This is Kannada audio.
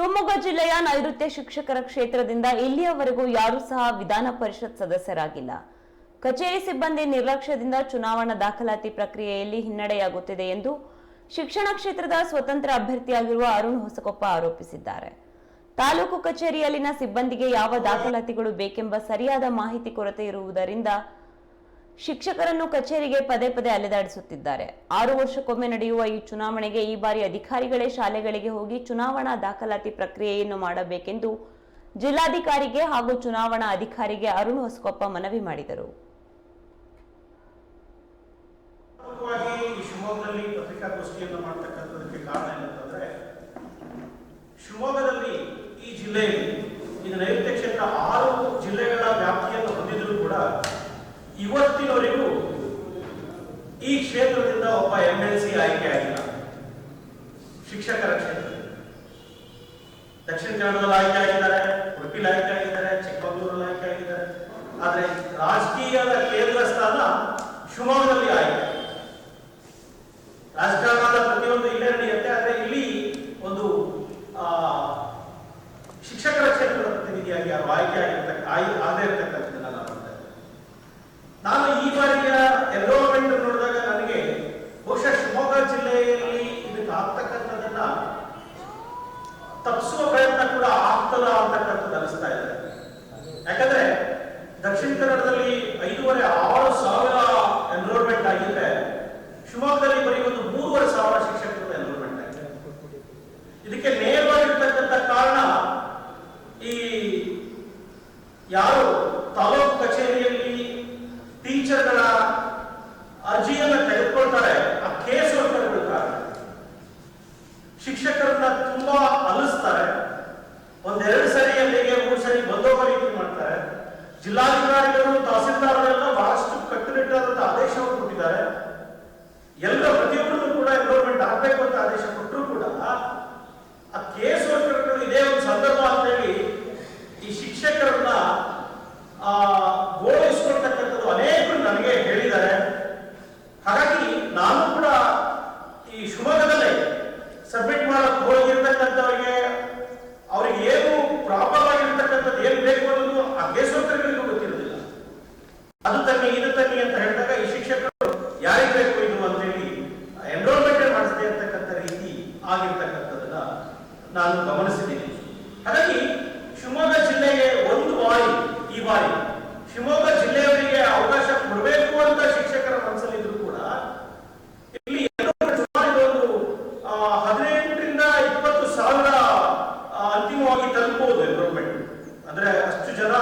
ಶಿವಮೊಗ್ಗ ಜಿಲ್ಲೆಯ ನೈಋತ್ಯ ಶಿಕ್ಷಕರ ಕ್ಷೇತ್ರದಿಂದ ಇಲ್ಲಿಯವರೆಗೂ ಯಾರೂ ಸಹ ವಿಧಾನ ಪರಿಷತ್ ಸದಸ್ಯರಾಗಿಲ್ಲ. ಕಚೇರಿ ಸಿಬ್ಬಂದಿ ನಿರ್ಲಕ್ಷ್ಯದಿಂದ ಚುನಾವಣಾ ದಾಖಲಾತಿ ಪ್ರಕ್ರಿಯೆಯಲ್ಲಿ ಹಿನ್ನಡೆಯಾಗುತ್ತಿದೆ ಎಂದು ಶಿಕ್ಷಣ ಕ್ಷೇತ್ರದ ಸ್ವತಂತ್ರ ಅಭ್ಯರ್ಥಿಯಾಗಿರುವ ಅರುಣ್ ಹೊಸಕೊಪ್ಪ ಆರೋಪಿಸಿದ್ದಾರೆ. ತಾಲೂಕು ಕಚೇರಿಯಲ್ಲಿನ ಸಿಬ್ಬಂದಿಗೆ ಯಾವ ದಾಖಲಾತಿಗಳು ಬೇಕೆಂಬ ಸರಿಯಾದ ಮಾಹಿತಿ ಕೊರತೆ ಇರುವುದರಿಂದ ಶಿಕ್ಷಕರನ್ನು ಕಚೇರಿಗೆ ಪದೇ ಪದೇ ಅಲೆದಾಡಿಸುತ್ತಿದ್ದಾರೆ. ಆರು ವರ್ಷಕ್ಕೊಮ್ಮೆ ನಡೆಯುವ ಈ ಚುನಾವಣೆಗೆ ಈ ಬಾರಿ ಅಧಿಕಾರಿಗಳೇ ಶಾಲೆಗಳಿಗೆ ಹೋಗಿ ಚುನಾವಣಾ ದಾಖಲಾತಿ ಪ್ರಕ್ರಿಯೆಯನ್ನು ಮಾಡಬೇಕೆಂದು ಜಿಲ್ಲಾಧಿಕಾರಿಗೆ ಹಾಗೂ ಚುನಾವಣಾ ಅಧಿಕಾರಿಗೆ ಅರುಣ್ ಹೊಸಕೊಪ್ಪ ಮನವಿ ಮಾಡಿದರು. ಶಿವಮೊಗ್ಗದಲ್ಲಿ ಈ ಜಿಲ್ಲೆಯಲ್ಲಿ ಇದು ನೈಋತ್ಯ ಕ್ಷೇತ್ರ ಆರು ಜಿಲ್ಲೆಗಳ ವ್ಯಾಪ್ತಿಯನ್ನು ಹೊಂದಿದ್ರು ಕೂಡ ಇವತ್ತಿನವರೆಗೂ ಈ ಕ್ಷೇತ್ರದಿಂದ ಒಬ್ಬ ಎಂ ಎಲ್ ಸಿ ಆಯ್ಕೆ ಆಗಿಲ್ಲ. ಶಿಕ್ಷಕರ ಕ್ಷೇತ್ರ. ದಕ್ಷಿಣ ಕನ್ನಡದಲ್ಲಿ ಆಯ್ಕೆ ಆಗಿದ್ದಾರೆ, ಉಡುಪಿಲಿ ಆಯ್ಕೆ ಆಗಿದ್ದಾರೆ, ಚಿಕ್ಕಮಗಳೂರಲ್ಲಿ ಆಯ್ಕೆ ಆಗಿದ್ದಾರೆ. ಆದರೆ ರಾಜಕೀಯದ ಕೇಂದ್ರ ಸ್ಥಾನ ಶಿವಮೊಗ್ಗದಲ್ಲಿ ಆಯ್ಕೆ. ರಾಜಕಾರಣದ ಪ್ರತಿಯೊಂದು ಇಲ್ಲೇ ನಡೆಯುತ್ತೆ ಆದರೆ ಇಲ್ಲಿ ಒಂದು ಶಿಕ್ಷಕರ ಕ್ಷೇತ್ರದ ಪ್ರತಿನಿಧಿಯಾಗಿ ಯಾರು ಆಯ್ಕೆ ಆಗಿರ್ತಕ್ಕ ಆಯ್ ಆಗದೇ. ನಾನು ಈ ಬಾರಿಯ ಎನ್ರೋಲ್ಮೆಂಟ್ ನೋಡಿದಾಗ ನನಗೆ ಬಹುಶಃ ಶಿವಮೊಗ್ಗ ಜಿಲ್ಲೆಯಲ್ಲಿ ಇದಕ್ಕೆ ಆಗ್ತಕ್ಕಂಥದ್ದನ್ನ ತಪ್ಪಿಸುವ ಪ್ರಯತ್ನ ಕೂಡ ಆಗ್ತದ ಅಂತಕ್ಕಂಥದ್ದು ಅನಿಸ್ತಾ ಇದೆ. ಯಾಕಂದ್ರೆ ದಕ್ಷಿಣ ಕನ್ನಡದಲ್ಲಿ ಐದೂವರೆ ಆರು ಸಾವಿರ ಎನ್ರೋಲ್ಮೆಂಟ್ ಆಗಿದೆ ಶಿವಮೊಗ್ಗದಲ್ಲಿ ಬರೀ ಒಂದು ಮೂರುವರೆ ಸಾವಿರ ಶಿಕ್ಷಕರು ಎನ್ರೋಲ್ಮೆಂಟ್ ಆಗಿದೆ. ಇದಕ್ಕೆ ನೇರವಾಗಿರ್ತಕ್ಕಂಥ ಕಾರಣ ಈ ಯಾರು ಅರ್ಜಿಯನ್ನ ತೆಗೆದುಕೊಳ್ತಾರೆ, ಆ ಕೇಸ್ ತೆಗೆದುಕೊಳ್ತಾರೆ ಶಿಕ್ಷಕರನ್ನ ತುಂಬಾ ಅಲಿಸ್ತಾರೆ. ಒಂದೆರಡು ಸರಿ, ಅಲ್ಲಿಗೆ ಮೂರು ಸರಿ ಬಂದೋಗ ರೀತಿ ಮಾಡ್ತಾರೆ. ಜಿಲ್ಲಾಧಿಕಾರಿಗಳು ತಹಸೀಲ್ದಾರರೆಲ್ಲ ಬಹಳಷ್ಟು ಕಟ್ಟುನಿಟ್ಟಾದಂತಹ ಆದೇಶವನ್ನು ಕೊಟ್ಟಿದ್ದಾರೆ. ಎಲ್ಲ ಪ್ರತಿಯೊಬ್ಬರನ್ನು ಕೂಡ ಎನ್ರೋಲ್ಮೆಂಟ್ ಆಗಬೇಕು ಅಂತ ಆದೇಶ ಕೊಟ್ಟರು ಕೂಡ ಆ ಕೇಸ್ ವರ್ಕರ್ಗಳು ಇದೇ ಒಂದು ಸಂದರ್ಭ ಅಂತ ಹೇಳಿ ಈ ಶಿಕ್ಷಕರನ್ನ ಆ ಗೋಳಿಸ್ಕೊಳ್ತಕ್ಕಂಥದ್ದು ಅನೇಕರು ನನಗೆ ಹೇಳಿದ್ದಾರೆ ಹಾಗಾಗಿ ನಾನು ಕೂಡ ಈ ಶಿವಮೊಗ್ಗದಲ್ಲೇ ಸಬ್ಮಿಟ್ ಮಾಡಕ್ ಹೋಗಿರ್ತಕ್ಕಂಥವ್ರಿಗೆ ಅವ್ರಿಗೆ ಏನು ಪ್ರಾಪರ್ ಆಗಿರ್ತಕ್ಕಂಥದ್ದು ಏನು ಬೇಕು ಅನ್ನೋದು ಆ ಕೇಸ್ ವರ್ಕರ್ಗಳಿಗೂ ಗೊತ್ತಿರೋದಿಲ್ಲ ಅದು ಅಂತ ಹೇಳಿದಾಗ ಈ ಶಿಕ್ಷಕರು ಯಾರಿಗೆ ಬೇಕು ಇದು ಅಂತ ಹೇಳಿ ಎನ್ರೋಲ್ಮೆಂಟ್ ಮಾಡಿಸದೆ ಇರ್ತಕ್ಕಂಥ ರೀತಿ ಆಗಿರ್ತಕ್ಕಂಥದ್ದನ್ನ ನಾನು ಗಮನಿಸಿದ್ದೀನಿ. ಹಾಗಾಗಿ ಶಿವಮೊಗ್ಗ ಜಿಲ್ಲೆಗೆ ಒಂದು ಬಾರಿ ಈ ಬಾರಿ ಶಿವಮೊಗ್ಗ ಜಿಲ್ಲೆಯವರಿಗೆ ಅವಕಾಶ ಕೊಡಬೇಕು ಅಂತ ಶಿಕ್ಷಕರ ಮನಸ್ಸಲ್ಲಿದ್ರು ಕೂಡ ಇಲ್ಲಿ ಒಂದು ಹದಿನೆಂಟರಿಂದ ಇಪ್ಪತ್ತು ಸಾವಿರ ಅಂತಿಮವಾಗಿ ತಲುಪಬಹುದು ಎನ್ರೋಲ್ಮೆಂಟ್ ಅಂದ್ರೆ ಅಷ್ಟು ಜನ